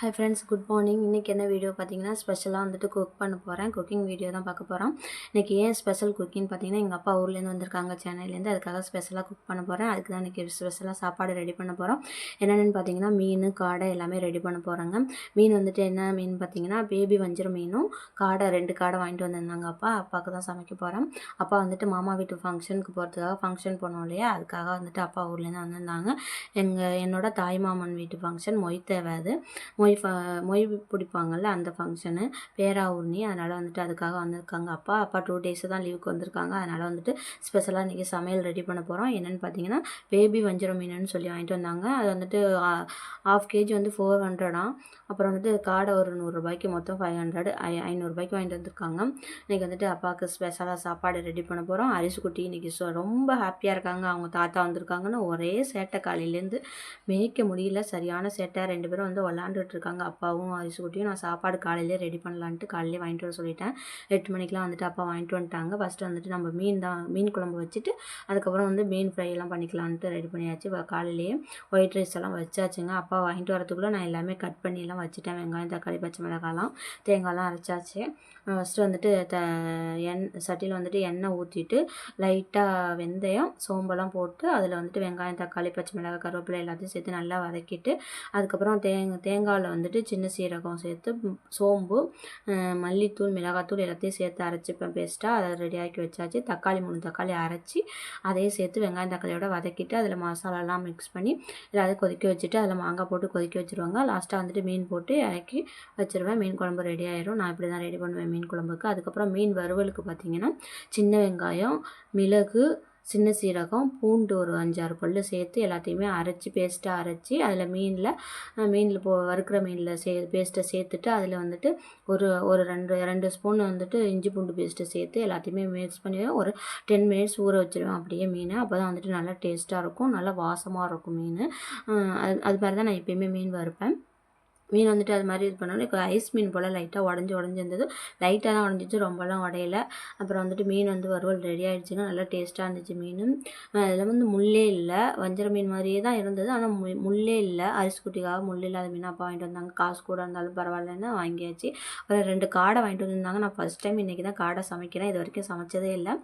Hi friends good morning இன்றைக்கி என்ன video பார்த்தீங்கன்னா ஸ்பெஷலாக வந்துட்டு குக் பண்ண போகிறேன் குக்கிங் வீடியோ தான் பார்க்க போகிறோம் இன்றைக்கி ஏன் ஸ்பெஷல் குக்கிங் பார்த்தீங்கன்னா எங்கள் அப்பா ஊர்லேருந்து வந்திருக்காங்க சென்னையிலேருந்து அதுக்காக ஸ்பெஷலாக குக் பண்ண போகிறேன் அதுக்கு தான் இன்றைக்கி ஸ்பெஷலாக சாப்பாடு ரெடி பண்ண போகிறோம் என்னென்னு பார்த்தீங்கன்னா மீன் காடை எல்லாமே ரெடி பண்ண போகிறாங்க மீன் வந்துட்டு என்ன மீன் பார்த்தீங்கன்னா பேபி வஞ்சிரம் மீனும் காடை ரெண்டு காடை வாங்கிட்டு வந்திருந்தாங்க அப்பா. அப்பாவுக்கு தான் சமைக்க போகிறேன் அப்பா வந்துட்டு மாமா வீட்டு ஃபங்க்ஷனுக்கு போகிறதுக்காக ஃபங்க்ஷன் போனோம் இல்லையா? அதுக்காக வந்துட்டு அப்பா ஊர்லேருந்து வந்திருந்தாங்க. எங்கள் என்னோடய தாய் மாமன் வீட்டு ஃபங்க்ஷன் மொய் தேவை அது மொய் ஃப மொய் பிடிப்பாங்கள்ல அந்த ஃபங்க்ஷனு. பேராவூர்னி அதனால் வந்துட்டு அதுக்காக வந்திருக்காங்க அப்பா. அப்பா டூ டேஸு தான் லீவுக்கு வந்திருக்காங்க. அதனால் வந்துட்டு ஸ்பெஷலாக இன்றைக்கி சமையல் ரெடி பண்ண போகிறோம் என்னென்னு பார்த்தீங்கன்னா பேபி வஞ்சரம் மீனுன்னு சொல்லி வாங்கிட்டு வந்தாங்க. அது வந்துட்டு ஆஃப் கேஜி வந்து ஃபோர் ஹண்ட்ரடா அப்புறம் வந்துட்டு காடை ஒரு நூறுரூபாய்க்கு மொத்தம் ஃபைவ் ஹண்ட்ரட் ஐ ஐநூறுரூபாய்க்கு வாங்கிட்டு வந்திருக்காங்க. இன்றைக்கி வந்துட்டு அப்பாவுக்கு ஸ்பெஷலாக சாப்பாடு ரெடி பண்ண போகிறோம் அரிசி குட்டி இன்றைக்கி ஸோ ரொம்ப ஹாப்பியாக இருக்காங்க. அவங்க தாத்தா வந்திருக்காங்கன்னு ஒரே சேட்டை காலையிலேருந்து மேய்க்க முடியல. சரியான சேட்டை. ரெண்டு பேரும் வந்து விளாண்டுட்டு இருக்காங்க அப்பாவும் அரிசி குட்டியும். நான் சாப்பாடு காலையிலே ரெடி பண்ணலான்ட்டு காலையிலே வாங்கிட்டு வர சொல்லிட்டேன். எட்டு மணிக்கெலாம் வந்துட்டு அப்பா வாங்கிட்டு வந்துட்டாங்க. ஃபஸ்ட்டு வந்துட்டு நம்ம மீன் தான் மீன் குழம்பு வச்சுட்டு அதுக்கப்புறம் வந்து மீன் ஃப்ரை எல்லாம் பண்ணிக்கலான்ட்டு ரெடி பண்ணியாச்சு. காலையிலேயே ஒயிட் ரைஸ் எல்லாம் வச்சாச்சுங்க. அப்பா வாங்கிட்டு வரதுக்குள்ளே நான் எல்லாமே கட் பண்ணிலாம் வச்சுட்டேன். வெங்காயம் தக்காளி பச்சை மிளகாலாம் தேங்காய்லாம் அரைச்சாச்சு. ஃபஸ்ட்டு வந்துட்டு த எண் சட்டியில் வந்துட்டு எண்ணெய் ஊற்றிட்டு லைட்டாக வெந்தயம் சோம்பெல்லாம் போட்டு அதில் வந்துட்டு வெங்காயம் தக்காளி பச்சை மிளகாய் கருவேப்பிலை எல்லாத்தையும் சேர்த்து நல்லா வதக்கிட்டு அதுக்கப்புறம் தேங்க தேங்காயில் வந்துட்டு சின்ன சீரகம் சேர்த்து சோம்பு மல்லித்தூள் மிளகாத்தூள் எல்லாத்தையும் சேர்த்து அரைச்சிப்பேன் பேஸ்ட்டாக அதை ரெடியாக்கி வச்சாச்சு. தக்காளி மூணு தக்காளி அரைச்சி அதையும் சேர்த்து வெங்காயம் தக்காளியோட வதக்கிட்டு அதில் மசாலாலாம் மிக்ஸ் பண்ணி எல்லாத்தையும் கொதிக்க வச்சுட்டு அதில் மாங்காய் போட்டு கொதிக்க வச்சுருவாங்க. லாஸ்ட்டாக வந்துட்டு மீன் போட்டு இறக்கி வச்சுருவேன். மீன் குழம்பு ரெடி ஆயிரும். நான் இப்படி தான் ரெடி பண்ணுவேன் மீன் குழம்புக்கு. அதுக்கப்புறம் மீன் வறுவலுக்கு பார்த்திங்கன்னா சின்ன வெங்காயம் மிளகு சின்ன சீரகம் பூண்டு ஒரு அஞ்சாறு பல் சேர்த்து எல்லாத்தையுமே அரைச்சி பேஸ்ட்டாக அரைச்சி அதில் மீனில் மீனில் போ வறுக்கிற மீனில் சே பேஸ்ட்டை சேர்த்துட்டு அதில் வந்துட்டு ஒரு ஒரு ரெண்டு ரெண்டு ஸ்பூன் வந்துட்டு இஞ்சி பூண்டு பேஸ்ட்டை சேர்த்து எல்லாத்தையுமே மிக்ஸ் பண்ணி ஒரு டென் மினிட்ஸ் ஊற வச்சுருவேன் அப்படியே மீனை. அப்போ தான் வந்துட்டு நல்லா டேஸ்ட்டாக இருக்கும் நல்லா வாசமாக இருக்கும் மீன். அது அது மாதிரி தான் நான் எப்பயுமே மீன் வறுப்பேன். மீன் வந்துட்டு அது மாதிரி இது பண்ணோன்னே இப்போ ஐஸ் மீன் போல் லைட்டாக உடஞ்சி உடஞ்சி இருந்தது. லைட்டாக தான் உடஞ்சிச்சு ரொம்பலாம் உடையல. அப்புறம் வந்துட்டு மீன் வந்து வறுவல் ரெடி ஆகிடுச்சுங்க நல்லா டேஸ்ட்டாக இருந்துச்சு மீன். அதில் வந்து முள்ளே இல்லை. வஞ்சர மீன் மாதிரியே தான் இருந்தது. ஆனால் மு முள்ளே இல்லை. அரிசி குட்டிக்காக முள் இல்லாத மீன் அப்பா வாங்கிட்டு வந்தாங்க. காசு கூட இருந்தாலும் பரவாயில்லன்னு வாங்கியாச்சு. அப்புறம் ரெண்டு காடை வாங்கிட்டு வந்திருந்தாங்க. நான் ஃபஸ்ட் டைம் இன்றைக்கி தான் காடை சமைக்கிறேன். இது வரைக்கும் சமைச்சதே இல்லை.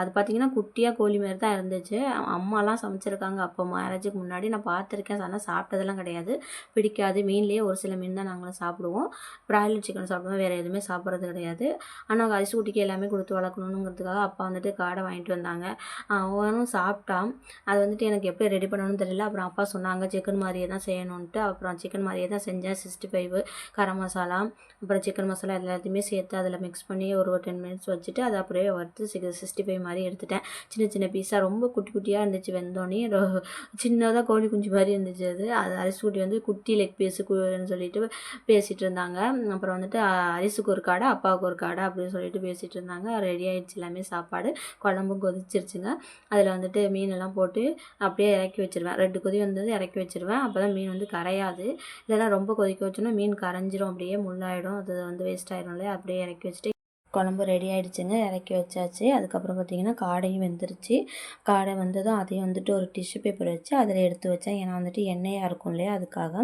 அது பார்த்திங்கன்னா குட்டியாக கோழி மாதிரி தான் இருந்துச்சு. அம்மாலாம் சமைச்சிருக்காங்க. அப்போ மேரேஜுக்கு முன்னாடி நான் பார்த்துருக்கேன் ஆனால் சாப்பிட்டதெல்லாம் கிடையாது. பிடிக்காது. மீன்லேயே ஒரு சில மீன் தான் நாங்களும் சாப்பிடுவோம். ப்ராய்லர் சிக்கன் சாப்பிடுவோம். வேறு எதுவுமே சாப்பிட்றது கிடையாது. ஆனால் அரிசி குட்டிக்கு எல்லாமே கொடுத்து வளர்க்கணுங்கிறதுக்காக அப்பா வந்துட்டு காடை வாங்கிட்டு வந்தாங்க. அவனும் சாப்பிட்டான் அது வந்துட்டு எனக்கு எப்படி ரெடி பண்ணணும்னு தெரியல. அப்புறம் அப்பா சொன்னாங்க சிக்கன் மாதிரியே தான் செய்யணுன்ட்டு அப்புறம் சிக்கன் மாதிரியே தான் செஞ்சேன். சிக்ஸ்டி ஃபைவ் கரம் மசாலா அப்புறம் சிக்கன் மசாலா எல்லாத்தையுமே சேர்த்து அதில் மிக்ஸ் பண்ணி ஒரு டென் மினிட்ஸ் வச்சுட்டு அதை அப்படியே வறுத்து சிக்ஸ்டி ஃபைவ் மாதிரி எடுத்துட்டேன். சின்ன சின்ன பீஸாக ரொம்ப குட்டி குட்டியாக இருந்துச்சு. வெந்தோடனே சின்னதாக கோழி குஞ்சு மாதிரி இருந்துச்சு அது. அது அரிசி குட்டி வந்து குட்டி லெக் பீஸு அப்படின்னு சொல்லிட்டு பேசிகிட்டு இருந்தாங்க அப்புறம் வந்துட்டு அரிசுக்கு ஒரு காடை அப்பாவுக்கு ஒரு காடை அப்படின்னு சொல்லிட்டு பேசிகிட்டு இருந்தாங்க ரெடி ஆகிடுச்சு எல்லாமே சாப்பாடு. குழம்பும் கொதிச்சிருச்சுங்க. அதில் வந்துட்டு மீனெல்லாம் போட்டு அப்படியே இறக்கி வச்சுருவேன். ரெண்டு கொதி வந்தது இறக்கி வச்சுருவேன். அப்போ தான் மீன் வந்து கரையாது. இல்லைன்னா ரொம்ப கொதிக்க வச்சோன்னா மீன் கரைஞ்சிரும். அப்படியே முள்ளாயிடும். அது வந்து வேஸ்ட் ஆயிடும் அப்படியே இறக்கி வச்சுட்டு குழம்பு ரெடி ஆகிடுச்சுங்க இறக்கி வச்சாச்சு. அதுக்கப்புறம் பார்த்திங்கன்னா காடையும் வெந்துருச்சு. காடை வந்ததும் அதையும் வந்துட்டு ஒரு டிஷ்யூ பேப்பர் வச்சு அதில் எடுத்து வச்சேன். ஏன்னா வந்துட்டு எண்ணெயாக இருக்கும் இல்லையா அதுக்காக.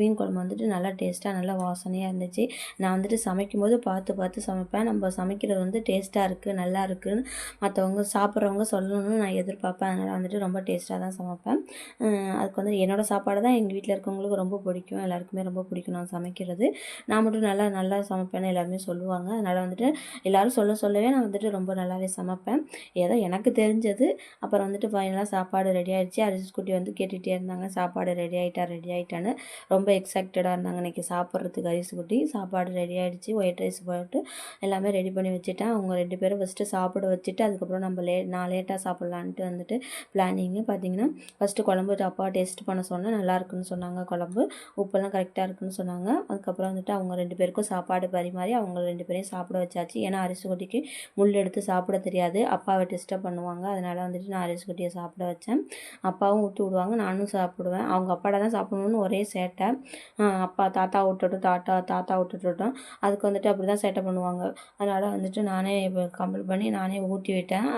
மீன் குழம்பு வந்துட்டு நல்லா டேஸ்ட்டாக நல்லா வாசனையாக இருந்துச்சு. நான் வந்துட்டு சமைக்கும்போது பார்த்து பார்த்து சமைப்பேன். நம்ம சமைக்கிறது வந்து டேஸ்ட்டாக இருக்குது நல்லா இருக்குதுன்னு மற்றவங்க சாப்பிட்றவங்க சொல்லணும்னு நான் எதிர்பார்ப்பேன். அதனால் வந்துட்டு ரொம்ப டேஸ்ட்டாக தான் சமைப்பேன். அதுக்கு வந்து என்னோடய சாப்பாடு தான் எங்கள் வீட்டில் இருக்கவங்களுக்கு ரொம்ப பிடிக்கும். எல்லாருக்குமே ரொம்ப பிடிக்கும் நான் சமைக்கிறது. நான் மட்டும் நல்லா நல்லா சமைப்பேன்னு எல்லாருமே சொல்லுவாங்க. அதனால் வந்துட்டு எல்லோரும் சொல்ல சொல்லவே நான் வந்துட்டு ரொம்ப நல்லாவே சமைப்பேன். ஏதோ எனக்கு தெரிஞ்சது. அப்புறம் வந்துட்டு ஃபைனலாக சாப்பாடு ரெடி ஆகிடுச்சு அரிசி குட்டி வந்து கேட்டுகிட்டே இருந்தாங்க. சாப்பாடு ரெடி ஆகிட்டா ரெடி ஆகிட்டான்னு ரொம்ப எக்ஸைட்டடாக இருந்தாங்க. இன்றைக்கி சாப்பிட்றதுக்கு அரிசி குட்டி சாப்பாடு ரெடி ஆகிடுச்சு ஒயிட் ரைஸ் போட்டு எல்லாமே ரெடி பண்ணி வச்சுட்டேன். அவங்க ரெண்டு பேரும் ஃபஸ்ட்டு சாப்பிட வச்சுட்டு அதுக்கப்புறம் நம்ம லே நான் லேட்டாக சாப்பிட்லான்ட்டு வந்துட்டு பிளானிங்கு பார்த்திங்கன்னா ஃபஸ்ட்டு குழம்பு அப்பா டேஸ்ட் பண்ண சொன்னேன் நல்லா இருக்குன்னு சொன்னாங்க. குழம்பு உப்பெல்லாம் கரெக்டாக இருக்குன்னு சொன்னாங்க. அதுக்கப்புறம் வந்துட்டு அவங்க ரெண்டு பேருக்கும் சாப்பாடு பரிமாறி அவங்க ரெண்டு பேரையும் சாப்பிட வச்சாச்சு. ஏன்னா அரிசி குட்டிக்கு முள் எடுத்து சாப்பிட தெரியாது. அப்பாவை டிஸ்டர்ப் பண்ணுவாங்க. அதனால் வந்துட்டு நான் அரிசி குட்டியை சாப்பிட வச்சேன். அப்பாவும் ஊற்றி விடுவாங்க. நானும் சாப்பிடுவேன். அவங்க அப்பாட தான் சாப்பிடணும்னு ஒரே சேட்டை. அப்பா தாத்தா விட்டுட்டும் தாத்தா தாத்தா விட்டுட்டும். அதுக்கு வந்துட்டு அப்படி தான் சேட்டை பண்ணுவாங்க. அதனால் வந்துட்டு நானே இப்போ கம்பல் பண்ணி நானே ஊட்டி விட்டேன்.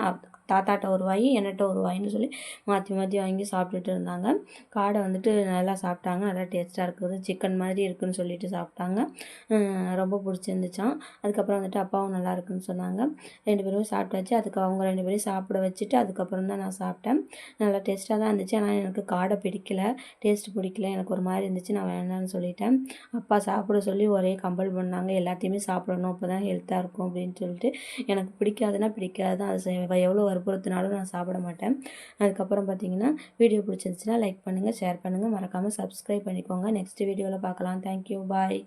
தாத்தாட்ட ஒரு வாய் என்னட்ட ஒரு வாயின்னு சொல்லி மாற்றி மாற்றி வாங்கி சாப்பிட்டுட்டு இருந்தாங்க. காடை வந்துட்டு நல்லா சாப்பிட்டாங்க. நல்லா டேஸ்ட்டாக இருக்குது. சிக்கன் மாதிரி இருக்குதுன்னு சொல்லிட்டு சாப்பிட்டாங்க. ரொம்ப பிடிச்சிருந்துச்சான் அதுக்கப்புறம் வந்துட்டு அப்பாவும் நல்லா இருக்குன்னு சொன்னாங்க. ரெண்டு பேரும் சாப்பிட்டாச்சு. அதுக்கு அவங்க ரெண்டு பேரும் சாப்பிட வச்சுட்டு அதுக்கப்புறம் தான் நான் சாப்பிட்டேன். நல்லா டேஸ்ட்டாக தான் இருந்துச்சு. ஆனால் எனக்கு காடை பிடிக்கல. டேஸ்ட் பிடிக்கல. எனக்கு ஒரு மாதிரி இருந்துச்சு. நான் வேணாம்னு சொல்லிட்டேன். அப்பா சாப்பிட சொல்லி ஒரே கம்பல் பண்ணாங்க. எல்லாத்தையுமே சாப்பிடணும். அப்போ தான் ஹெல்த்தாக இருக்கும் அப்படின்னு சொல்லிட்டு எனக்கு பிடிக்காதுன்னா பிடிக்காது தான். அது எவ்வளோ வற்புறுத்தினாலும் நான் சாப்பிட மாட்டேன். அதுக்கப்புறம் பார்த்தீங்கன்னா வீடியோ பிடிச்சிருந்துச்சுன்னா லைக் பண்ணுங்கள் ஷேர் பண்ணுங்கள் மறக்காமல் சப்ஸ்கிரைப் பண்ணிக்கோங்க. நெக்ஸ்ட் வீடியோவில் பார்க்கலாம். Thank you bye